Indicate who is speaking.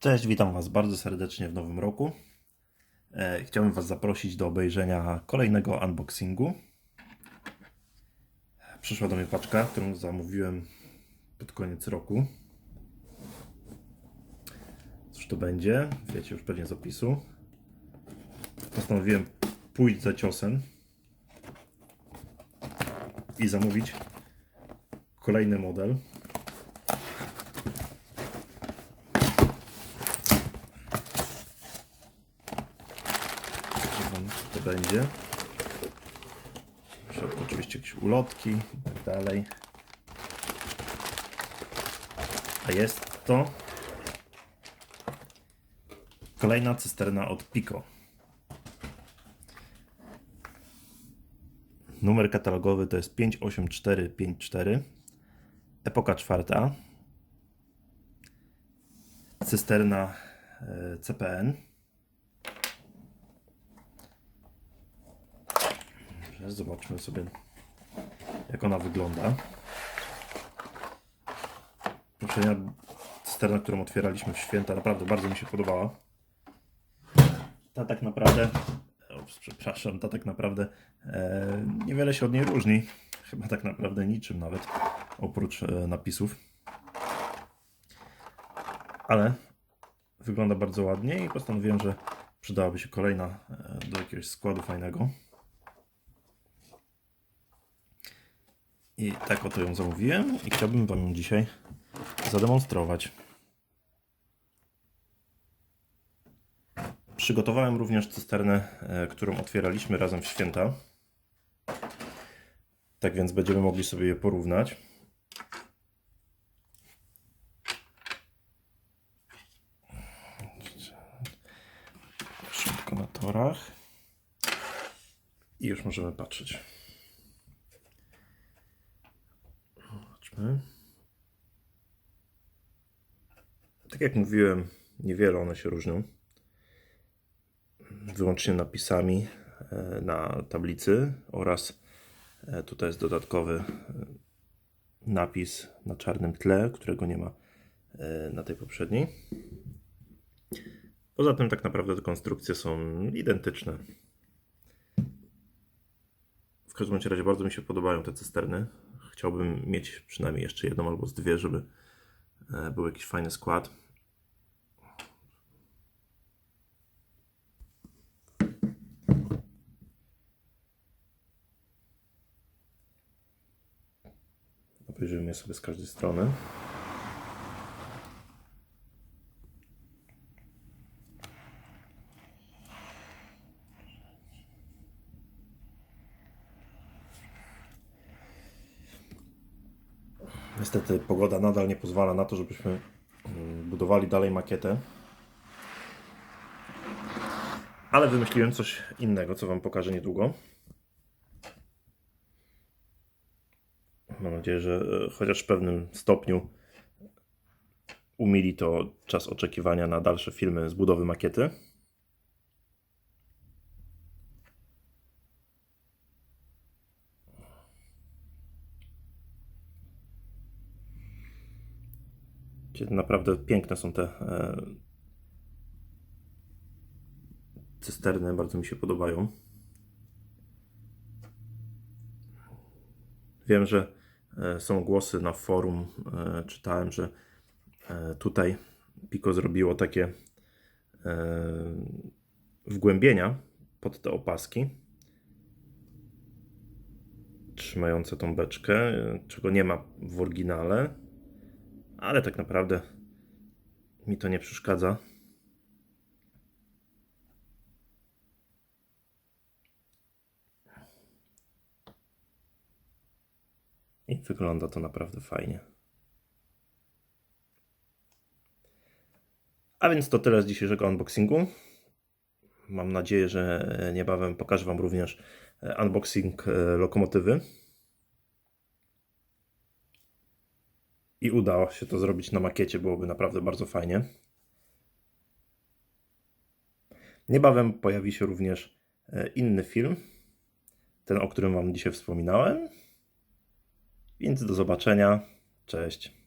Speaker 1: Cześć, witam Was bardzo serdecznie w nowym roku. E, Chciałbym Was zaprosić do obejrzenia kolejnego unboxingu. Przyszła do mnie paczka, którą zamówiłem pod koniec roku. Cóż to będzie? Wiecie już pewnie z opisu. Postanowiłem pójść za ciosem i zamówić kolejny model. Zobaczymy, co to będzie. W środku oczywiście jakieś ulotki i tak dalej. A jest to kolejna cysterna od Pico. Numer katalogowy to jest 58454. Epoka czwarta. Cysterna e, CPN. Dobrze, Zobaczmy sobie, jak ona wygląda. Poprzednia cysterna, którą otwieraliśmy w święta, naprawdę bardzo mi się podobała. Ta tak naprawdę, o, przepraszam, ta tak naprawdę e, niewiele się od niej różni. Chyba tak naprawdę niczym nawet, oprócz e, napisów. Ale wygląda bardzo ładnie i postanowiłem, że przydałaby się kolejna e, do jakiegoś składu fajnego. I tak oto ją zamówiłem i chciałbym Wam ją dzisiaj zademonstrować. Przygotowałem również cysternę, e, którą otwieraliśmy razem w święta. Tak więc będziemy mogli sobie je porównać. Szybko na torach. I już możemy patrzeć. Tak jak mówiłem, niewiele one się różnią. Wyłącznie napisami e, na tablicy oraz e, tutaj jest dodatkowy e, napis na czarnym tle, którego nie ma na tej poprzedniej. Poza tym tak naprawdę te konstrukcje są identyczne. W każdym razie bardzo mi się podobają te cysterny. Chciałbym mieć przynajmniej jeszcze jedną albo z dwie, żeby e, był jakiś fajny skład. Obejrzymy je sobie z każdej strony. Niestety pogoda nadal nie pozwala na to, żebyśmy mm, budowali dalej makietę. Ale wymyśliłem coś innego, co Wam pokażę niedługo. Mam nadzieję, że e, chociaż w pewnym stopniu umili to czas oczekiwania na dalsze filmy z budowy makiety. Naprawdę piękne są te e, cysterny, bardzo mi się podobają. Wiem, że e, są głosy na forum, e, czytałem, że tutaj Pico zrobiło takie wgłębienia pod te opaski trzymające tą beczkę, czego nie ma w oryginale, ale tak naprawdę mi to nie przeszkadza. I wygląda to naprawdę fajnie. A więc to tyle z dzisiejszego unboxingu. Mam nadzieję, że niebawem pokażę Wam również unboxing e, lokomotywy. I udało się to zrobić na makiecie, byłoby naprawdę bardzo fajnie. Niebawem pojawi się również e, inny film, ten o którym Wam dzisiaj wspominałem. Więc do zobaczenia. Cześć.